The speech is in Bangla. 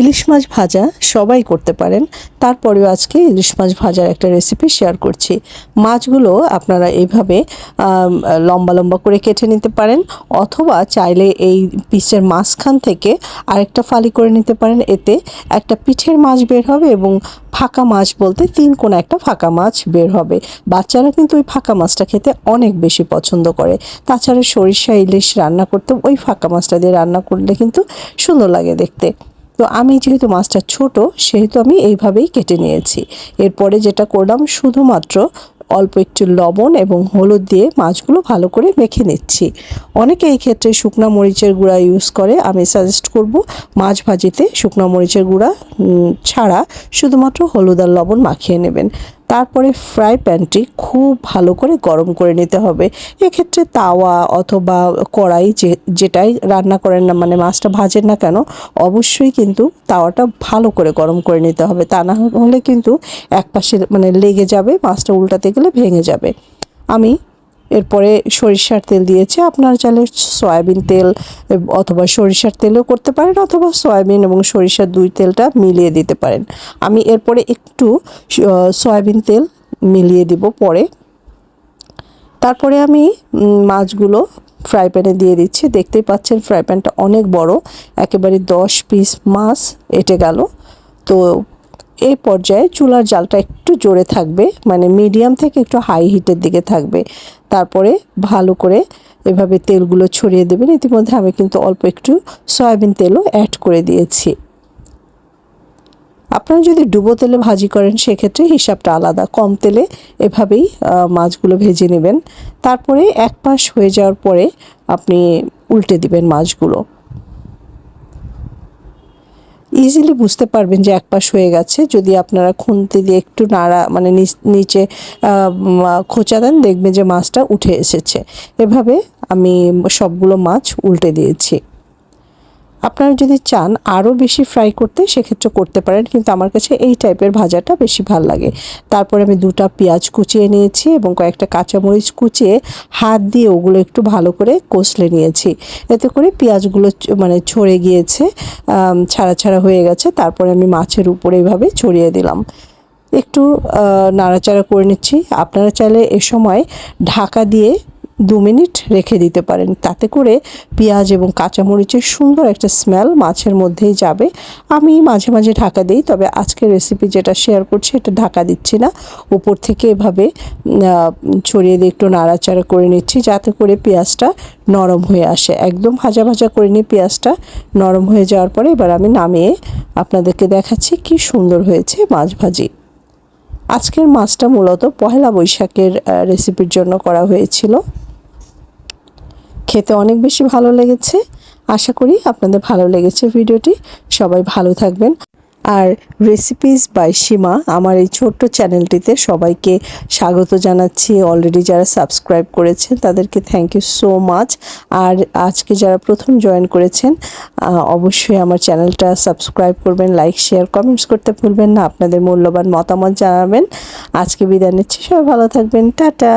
ইলিশ মাছ ভাজা সবাই করতে পারেন। তারপরেও আজকে ইলিশ মাছ ভাজার একটা রেসিপি শেয়ার করছি। মাছগুলো আপনারা এইভাবে লম্বা লম্বা করে কেটে নিতে পারেন অথবা চাইলে এই পিসের মাঝখান থেকে আরেকটা ফালি করে নিতে পারেন। এতে একটা পিঠের মাছ বের হবে এবং ফাঁকা মাছ বলতে তিন কোনা একটা ফাঁকা মাছ বের হবে। বাচ্চারা কিন্তু ওই ফাঁকা মাছটা খেতে অনেক বেশি পছন্দ করে। তাছাড়া সরিষা ইলিশ রান্না করতে ওই ফাঁকা মাছটা দিয়ে রান্না করলে কিন্তু সুন্দর লাগে দেখতে। তো আমি যেহেতু মাছটা ছোট, সেহেতু আমি এইভাবেই কেটে নিয়েছি। এরপরে যেটা করলাম, শুধুমাত্র অল্প একটু লবণ এবং হলুদ দিয়ে মাছগুলো ভালো করে মেখে নিচ্ছি। অনেকে এই ক্ষেত্রে শুকনা মরিচের গুঁড়া ইউজ করে, আমি সাজেস্ট করব মাছ ভাজিতে শুকনা মরিচের গুঁড়া ছাড়া শুধুমাত্র হলুদ আর লবণ মাখিয়ে নেবেন। তারপরে ফ্রাই প্যানটি খুব ভালো করে গরম করে নিতে হবে। এক্ষেত্রে তাওয়া অথবা কড়াই যে, যেটাই রান্না করেন না মানে মাছটা ভাজেন না কেন, অবশ্যই কিন্তু তাওয়াটা ভালো করে গরম করে নিতে হবে। তা না হলে কিন্তু এক পাশে মানে লেগে যাবে, মাছটা উল্টাতে গেলে ভেঙে যাবে। আমি এরপরে সরিষার তেল দিয়েছি। আপনারা চাইলে সয়াবিন তেল, অথবা সরিষার তেলও করতে পারেন, অথবা সয়াবিন এবং সরিষার দুই তেলটা মিলিয়ে দিতে পারেন। আমি এরপরে একটু সয়াবিন তেল মিলিয়ে দিব পরে। তারপরে আমি মাছগুলো ফ্রাই প্যানে দিয়ে দিচ্ছি। দেখতেই পাচ্ছেন ফ্রাই প্যানটা অনেক বড়। একেবারে দশ পিস মাছ এটে গেল। তো এই পর্যায়ে চুলার জালটা একটু জোরে থাকবে মানে মিডিয়াম থেকে একটু হাই হিটের দিকে থাকবে। তারপরে ভালো করে এভাবে তেলগুলো ছড়িয়ে দেবেন। ইতিমধ্যে আমি কিন্তু অল্প একটু সয়াবিন তেলও অ্যাড করে দিয়েছি। আপনারা যদি ডুবো তেলে ভাজি করেন, সেক্ষেত্রে হিসাবটা আলাদা। কম তেলে এভাবেই মাছগুলো ভেজে নেবেন। তারপরে এক পাশ হয়ে যাওয়ার পরে আপনি উল্টে দিবেন মাছগুলো। ইজিলি বুঝতে পারবেন যে এক পাশ হয়ে গেছে। যদি আপনারা খুনতে দিয়ে একটু নাড়া মানে নিচ- খোঁচা দেন, দেখবেন যে মাছটা উঠে এসেছে। এভাবে আমি সবগুলো মাছ উল্টে দিয়েছি। আপনারা যদি চান আরও বেশি ফ্রাই করতে, সেক্ষেত্রে করতে পারেন, কিন্তু আমার কাছে এই টাইপের ভাজাটা বেশি ভালো লাগে। তারপরে আমি দুটা পেঁয়াজ কুচিয়ে নিয়েছি এবং কয়েকটা কাঁচামরিচ কুচিয়ে হাত দিয়ে ওগুলো একটু ভালো করে কষলে নিয়েছি। এতে করে পেঁয়াজগুলো মানে ছড়ে গিয়েছে ছাড়া ছাড়া হয়ে গেছে। তারপরে আমি মাছের উপরে এইভাবে ছড়িয়ে দিলাম। একটু নাড়াচাড়া করে নিচ্ছি। আপনারা চাইলে এ সময় ঢাকা দিয়ে দু মিনিট রেখে দিতে পারেন। তাতে করে পেঁয়াজ এবং কাঁচামরিচের সুন্দর একটা স্মেল মাছের মধ্যেই যাবে। আমি মাঝে মাঝে ঢাকা দিই, তবে আজকের রেসিপি যেটা শেয়ার করছি এটা ঢাকা দিচ্ছি না। উপর থেকে এভাবে ছড়িয়ে দিয়ে একটু নাড়াচাড়া করে নিচ্ছি যাতে করে পেঁয়াজটা নরম হয়ে আসে। একদম ভাজা ভাজা করে নিয়ে পেঁয়াজটা নরম হয়ে যাওয়ার পরে এবার আমি নামিয়ে আপনাদেরকে দেখাচ্ছি কি সুন্দর হয়েছে মাছ ভাজি। আজকের মাছটা মূলত পহেলা বৈশাখের রেসিপির জন্য করা হয়েছিল। খেতে অনেক বেশি ভালো লেগেছে। আশা করি আপনাদের ভালো লেগেছে ভিডিওটি। সবাই ভালো থাকবেন। আর রেসিপিস বাই সীমা আমার এই ছোট্ট চ্যানেলটিতে সবাইকে স্বাগত জানাচ্ছি। অলরেডি যারা সাবস্ক্রাইব করেছেন, তাদেরকে থ্যাংক ইউ সো মাচ আর আজকে যারা প্রথম জয়েন করেছেন অবশ্যই আমার চ্যানেলটা সাবস্ক্রাইব করবেন লাইক শেয়ার কমেন্টস করতে ভুলবেন না। আপনাদের মূল্যবান মতামত জানাবেন। আজকে বিদায় নিচ্ছি। সবাই ভালো থাকবেন। টাটা।